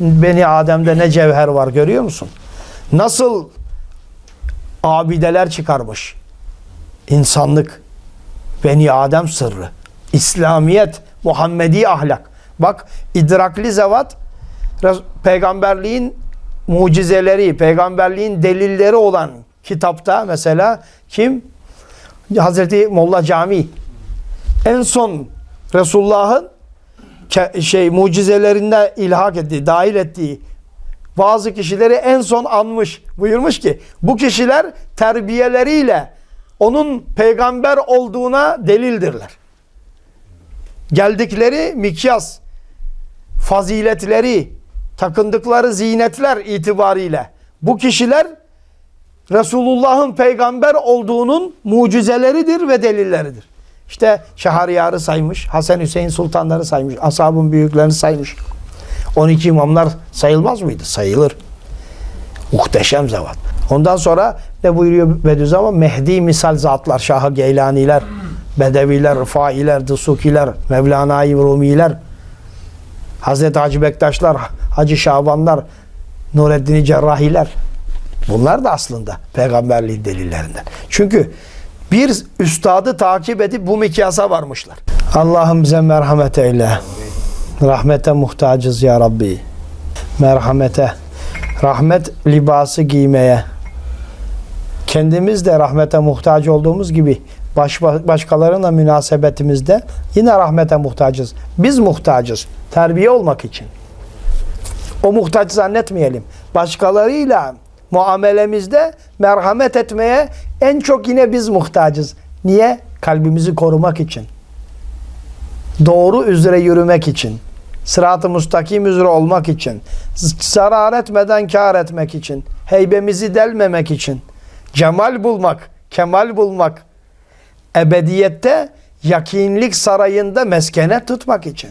Beni Adem'de ne cevher var görüyor musun? Nasıl abideler çıkarmış. İnsanlık, Beni Adem sırrı, İslamiyet, Muhammedi ahlak. Bak idrakli zevat peygamberliğin mucizeleri, peygamberliğin delilleri olan kitapta mesela kim? Hazreti Molla Cami. En son Resulullah'ın şey mucizelerinde ilhak ettiği, dahil ettiği bazı kişileri en son anmış. Buyurmuş ki bu kişiler terbiyeleriyle onun peygamber olduğuna delildirler. Geldikleri mikyas, faziletleri, takındıkları zinetler itibariyle bu kişiler Resulullah'ın peygamber olduğunun mucizeleridir ve delilleridir. İşte Şahriyar'ı saymış, Hasan Hüseyin sultanları saymış, ashabın büyüklerini saymış. 12 imamlar sayılmaz mıydı? Sayılır. Muhteşem zevat. Ondan sonra ne buyuruyor Bediüzzaman? Mehdi misal zatlar, Şah-ı Geylaniler, Bedeviler, Rıfailer, Dısukiler, Mevlana-i Rumiler, Hazreti Hacı Bektaşlar, Hacı Şabanlar, Nureddin Cerrahiler. Bunlar da aslında peygamberliğin delillerinden. Çünkü bir üstadı takip edip bu mikyasa varmışlar. Allah'ım bize merhamet eyle. Rahmete muhtacız ya Rabbi. Merhamete. Rahmet libası giymeye. Kendimiz de rahmete muhtaç olduğumuz gibi baş, başkalarına münasebetimizde yine rahmete muhtacız. Biz muhtacız. Terbiye olmak için. O muhtaç zannetmeyelim. Başkalarıyla muamelemizde merhamet etmeye en çok yine biz muhtacız. Niye? Kalbimizi korumak için. Doğru üzere yürümek için. Sırat-ı müstakim üzere olmak için. Zarar etmeden kar etmek için. Heybemizi delmemek için. Cemal bulmak, kemal bulmak. Ebediyette yakinlik sarayında meskene tutmak için.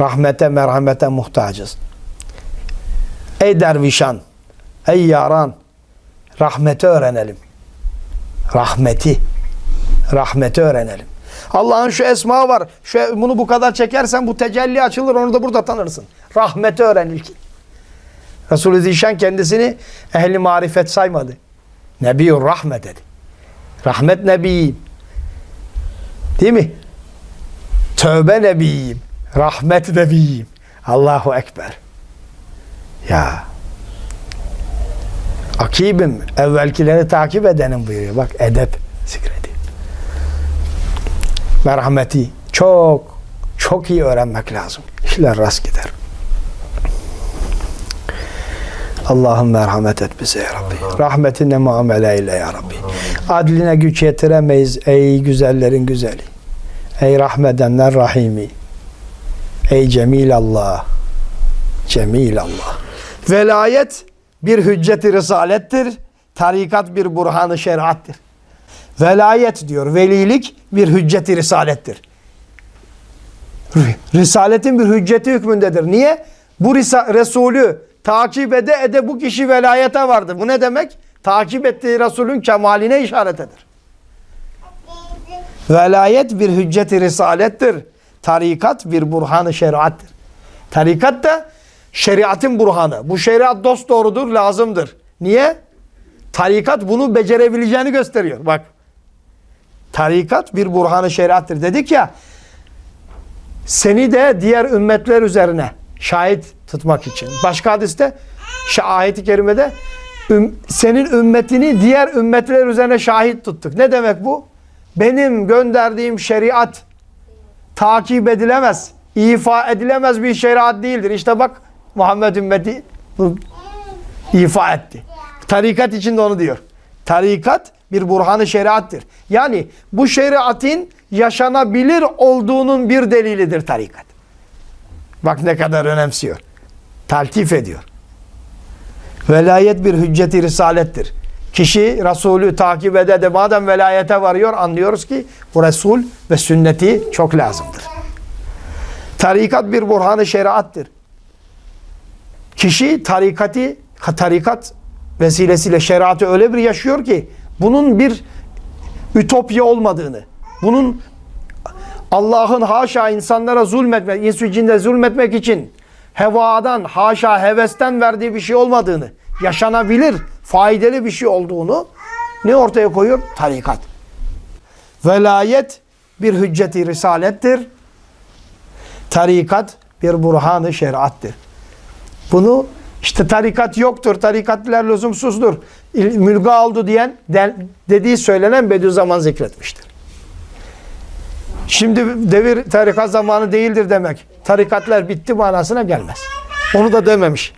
Rahmete, merhamete muhtacız. Ey dervişan, ey yaran, rahmeti öğrenelim. Rahmeti, rahmeti öğrenelim. Allah'ın şu esma var. Şu, bunu bu kadar çekersen bu tecelli açılır. Onu da burada tanırsın. Rahmeti öğren ilkin. Resulü Zişan kendisini ehli marifet saymadı. Nebiyyur rahmet dedi. Rahmet nebiyim. Değil mi? Tövbe nebiyim. Rahmet nebiyim. Allahu Ekber. Ya. Akibim. Evvelkileri takip edenim buyuruyor. Bak edep zikredi. Merhameti çok çok iyi öğrenmek lazım. İşler rast gider. Allah'ım merhamet et bize ya Rabbi. Rahmetinle muamele eyle ya Rabbi. Adline güç yetiremeyiz ey güzellerin güzeli. Ey rahmedenler rahimi. Ey Cemil Allah. Cemil Allah. Velayet bir hücceti risalettir. Tarikat bir burhanı şeriattir. Velayet diyor. Velilik bir hücceti risalettir. Risaletin bir hücceti hükmündedir. Niye? Bu Resulü takip ede ede bu kişi velayete vardı. Bu ne demek? Takip ettiği Resulün kemaline işaret eder. Velayet bir hücceti risalettir. Tarikat bir burhanı şeriattir. Tarikat da şeriatın burhanı. Bu şeriat dost doğrudur, lazımdır. Niye? Tarikat bunu becerebileceğini gösteriyor. Bak. Tarikat bir burhanı şeriattır. Dedik ya seni de diğer ümmetler üzerine şahit tutmak için. Başka hadiste ayeti kerimede senin ümmetini diğer ümmetler üzerine şahit tuttuk. Ne demek bu? Benim gönderdiğim şeriat takip edilemez, ifa edilemez bir şeriat değildir. İşte bak Muhammed ümmeti ifa etti. Tarikat için de onu diyor. Tarikat bir burhanı şeriattir. Yani bu şeriatın yaşanabilir olduğunun bir delilidir tarikat. Bak ne kadar önemsiyor. Taltif ediyor. Velayet bir hücceti risalettir. Kişi Resulü takip ede de madem velayete varıyor anlıyoruz ki bu Resul ve sünneti çok lazımdır. Tarikat bir burhanı şeriattır. Kişi tarikati, tarikat vesilesiyle şeriatı öyle bir yaşıyor ki bunun bir ütopya olmadığını, bunun Allah'ın haşa insanlara zulmetmek, insü cinde zulmetmek için hevadan, haşa hevesten verdiği bir şey olmadığını, yaşanabilir, faydalı bir şey olduğunu ne ortaya koyuyor? Tarikat. Velayet bir hücceti risalettir. Tarikat bir burhanı şeriattir. Bunu işte tarikat yoktur, tarikatler lüzumsuzdur, mülga oldu diyen de- dediği söylenen Bediüzzaman zikretmiştir. Şimdi devir tarikat zamanı değildir demek. Tarikatlar bitti manasına gelmez. Onu da dememiş.